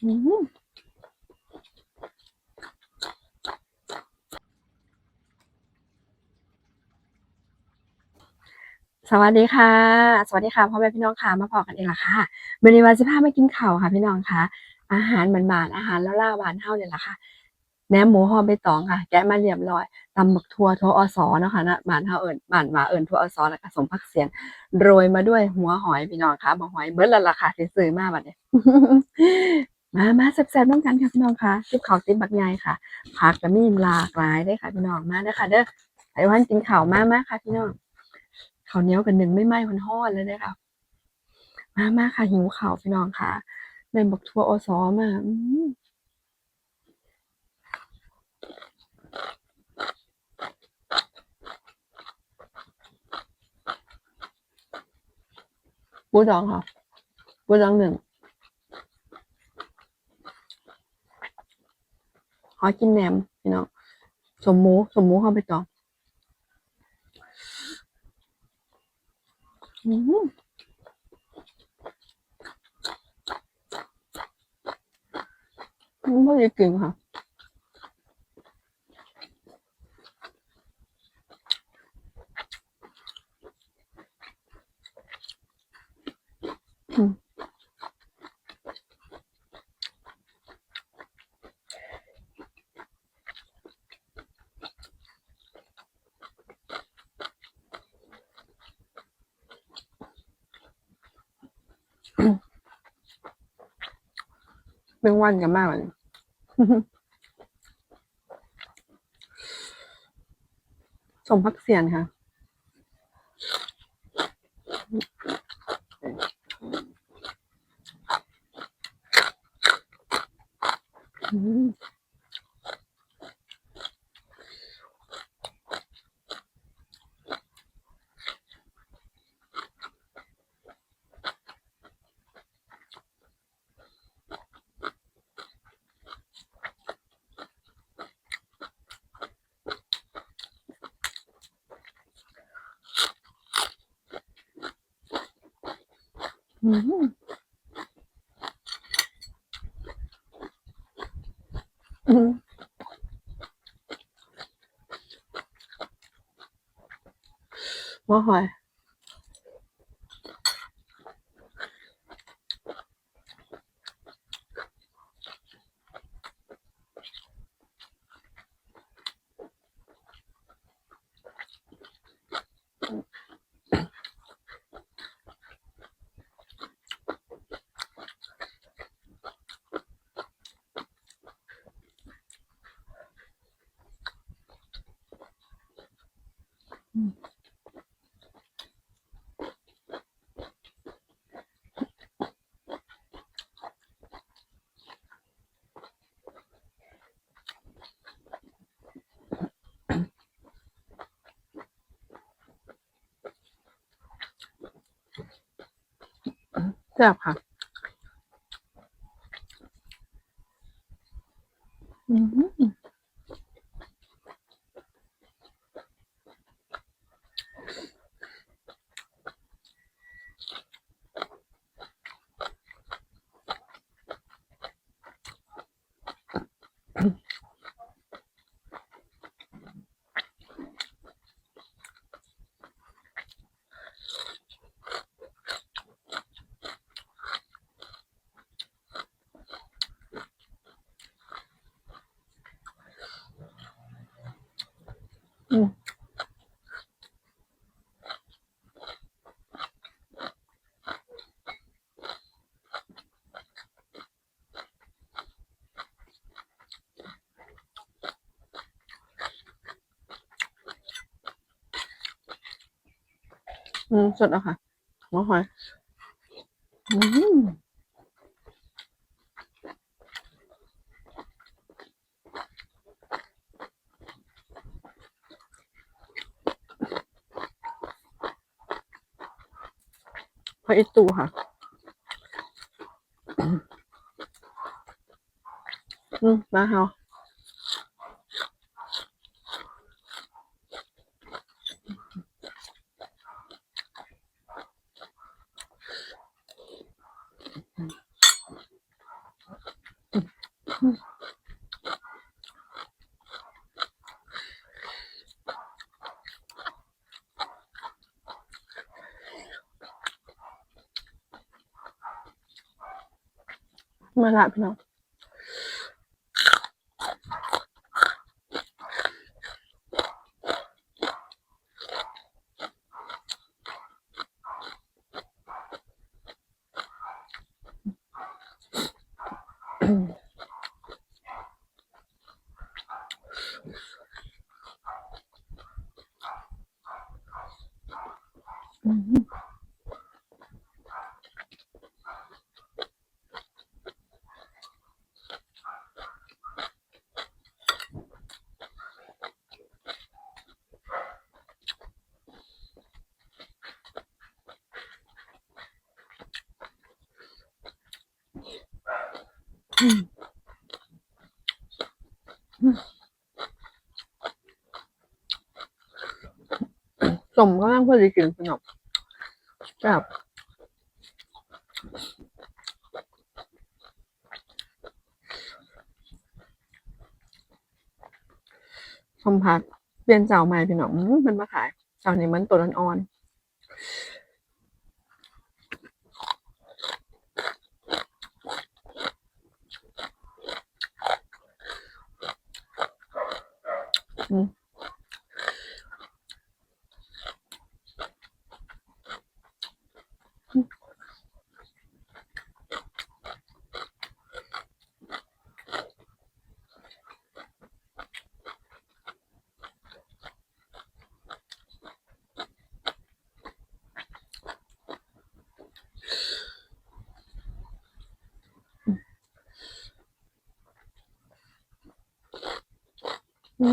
สวัสดีค่ะ สวัสดีค่ะพ่อแม่พี่น้องค่ะ มาพอกันเองล่ะค่ะเมื่อนี้วันสิพามากินข้าวค่ะ พี่น้องค่ะ อาหารบานๆอาหารแล้วล่าบานเฮาเนี่ยแหละค่ะแหนมหมูหอมใบตองค่ะ แกะมาเรียบร้อยตำบักทัวทัวอสอเนาะค่ะนะบานเฮาเอิ้นบ้านว่าเอิ้นทั่วอสอแล้วก็สมผักเสียนโรยมาด้วยหัวหอยพี่น้องค่ะบ่หอยเบิดล้วล่ะค่ะซื้อมาบัดนี้ มามาแซ่บๆน้ำกันค่ะพี่น้องค่ะติบข้าติบบักใหญ่ค่ะผักก็มีหลากหลายเด้ค่ะพี่น้องมาเด้อค่ะเด้อไอ้วันกินข้าวมามาค่ะพี่น้องข้าวเหนียวกับหนึ่งไม่ไหม้ฮ้อนๆเลยเด้ค่ะมามาค่ะหิวข้าวพี่น้องค่ะได้บักทั่วอสอมาอืมปูดองค่ะปูดองหนึ่ง หอกินแหนมพี่น้องสมหมูสมหมูเข้าไปต่ออืมไม่ได้กินค่ะ อืม เป็นวันกันมากเลยสมพักเสียนค่ะ อืม อืมอืม แซ่บค่ะ อืมอืม อืมสดแล้วค่ะหัวหอยอืมหออีตูค่ะ อืมมาเฮา มาละพี่น้องอืม สมก็นั่งพอดีกินสนุกแบบสมผักเปลี่ยนเจ้าใหม่พี่น้องอบมันมาขายเจ้านี้มันตัวอ่อนๆอืม อื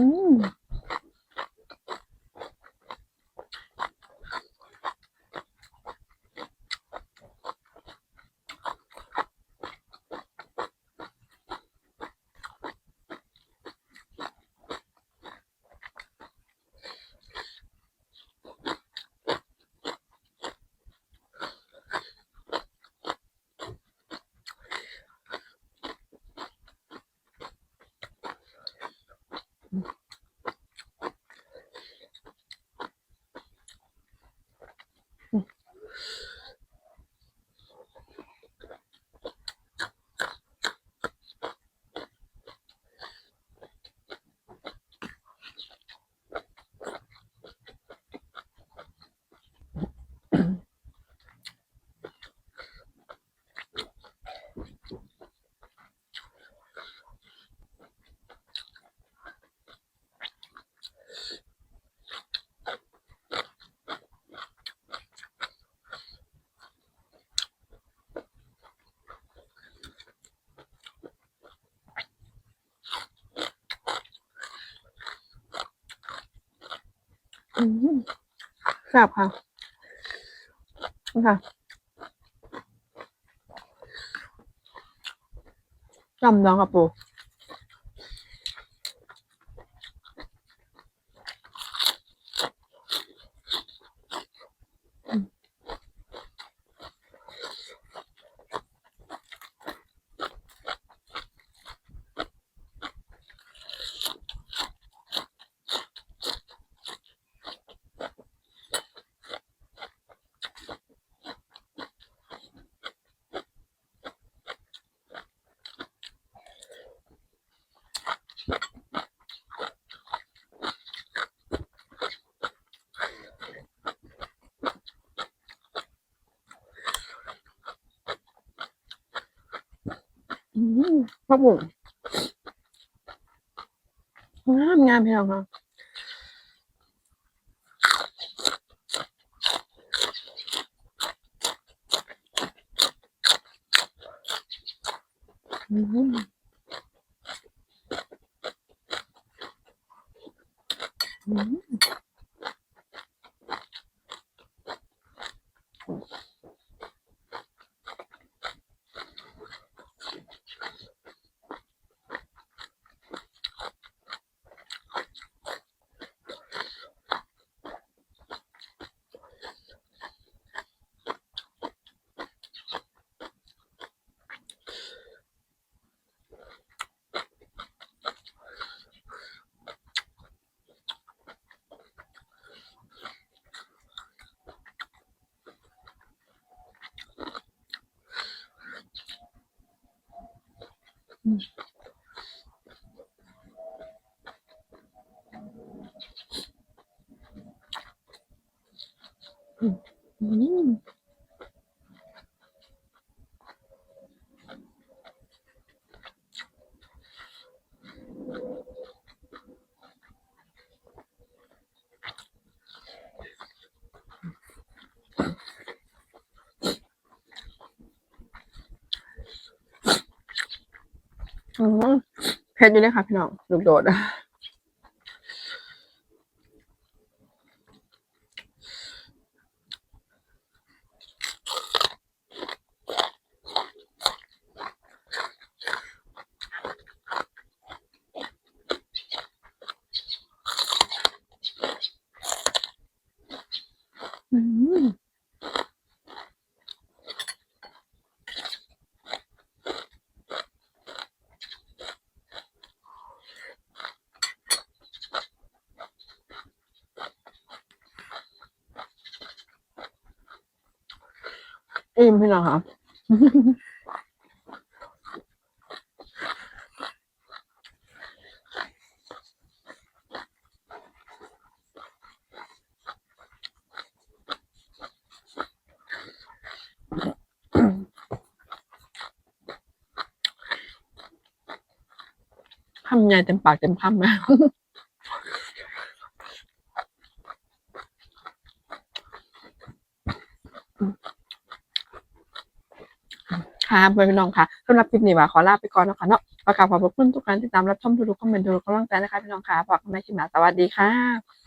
แซ่บค่ะค่ะจำน้องกับปูอืมอื มครับผมงามงามพี่น้องค่ะอืมอืม อืม เพชรอยู่เลยค่ะพี่น้องลูกโดดอะ อืม อิ่มพี่น้องครับคำใหญ่เต็มปากเต็มคำนะ ค่ะเพื่อนพี่น้องค่ะสำหรับคลิปนี้ว่าขอลาไปก่อนนะคะเนาะประกาศขอบพระคุณทุกการติดตามรับชมทุกๆคอมเมนต์ทุกๆกำลังใจนะคะพี่น้องค่ะฝากกันในคลิปหน้าสวัสดีค่ะ